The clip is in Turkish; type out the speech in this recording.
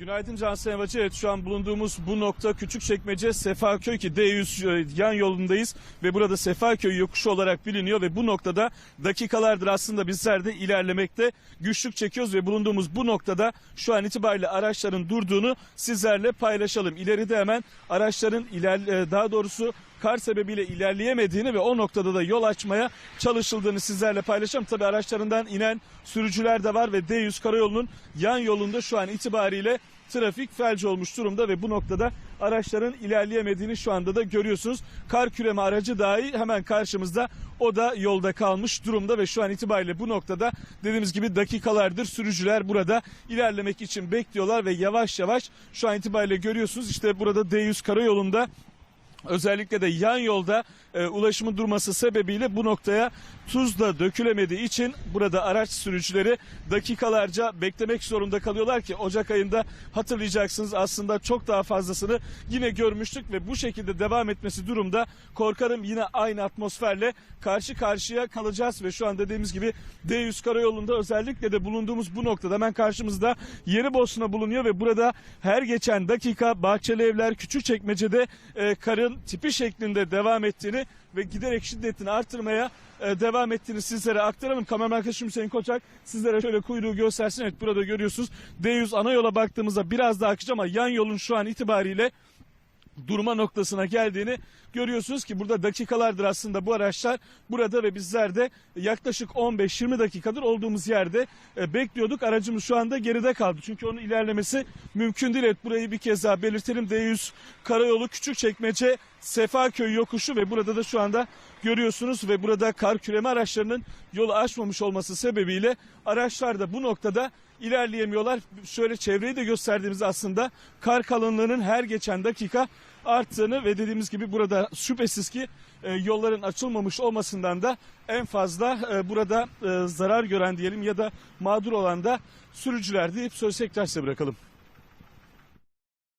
Günaydın Can Senvacı. Evet şu an bulunduğumuz bu nokta Küçükçekmece Sefaköy ki D100 e, yan yolundayız ve burada Sefaköy yokuşu olarak biliniyor ve bu noktada dakikalardır aslında bizler de ilerlemekte güçlük çekiyoruz ve bulunduğumuz bu noktada şu an itibariyle araçların durduğunu sizlerle paylaşalım. İleride hemen araçların iler e, daha doğrusu kar sebebiyle ilerleyemediğini ve o noktada da yol açmaya çalışıldığını sizlerle paylaşalım. Tabi araçlarından inen sürücüler de var ve D100 karayolunun yan yolunda şu an itibariyle trafik felç olmuş durumda ve bu noktada araçların ilerleyemediğini şu anda da görüyorsunuz. Kar küreme aracı dahi hemen karşımızda o da yolda kalmış durumda ve şu an itibariyle bu noktada dediğimiz gibi dakikalardır sürücüler burada ilerlemek için bekliyorlar ve yavaş yavaş şu an itibariyle görüyorsunuz işte burada D100 karayolunda Özellikle de yan yolda e, ulaşımın durması sebebiyle bu noktaya tuz da dökülemediği için burada araç sürücüleri dakikalarca beklemek zorunda kalıyorlar ki Ocak ayında hatırlayacaksınız aslında çok daha fazlasını yine görmüştük ve bu şekilde devam etmesi durumda korkarım yine aynı atmosferle karşı karşıya kalacağız ve şu an dediğimiz gibi D100 karayolunda özellikle de bulunduğumuz bu noktada hemen karşımızda Yeni Bosna bulunuyor ve burada her geçen dakika Bahçeli Evler Küçükçekmece'de e, karın tipi şeklinde devam ettiğini ve giderek şiddetini artırmaya e, devam ettiğini sizlere aktaralım. Kameraman arkadaşım Hüseyin Koçak sizlere şöyle kuyruğu göstersin. Evet burada görüyorsunuz. D100 ana yola baktığımızda biraz daha akıcı ama yan yolun şu an itibariyle durma noktasına geldiğini görüyorsunuz ki burada dakikalardır aslında bu araçlar burada ve bizler de yaklaşık 15-20 dakikadır olduğumuz yerde e, bekliyorduk. Aracımız şu anda geride kaldı. Çünkü onun ilerlemesi mümkün değil. Evet, burayı bir kez daha belirtelim. D100 Karayolu Küçükçekmece Sefaköy yokuşu ve burada da şu anda görüyorsunuz ve burada kar küreme araçlarının yolu açmamış olması sebebiyle araçlar da bu noktada ilerleyemiyorlar. Şöyle çevreyi de gösterdiğimizde aslında kar kalınlığının her geçen dakika arttığını ve dediğimiz gibi burada şüphesiz ki e, yolların açılmamış olmasından da en fazla e, burada e, zarar gören diyelim ya da mağdur olan da sürücüler deyip sözü tekrar size bırakalım.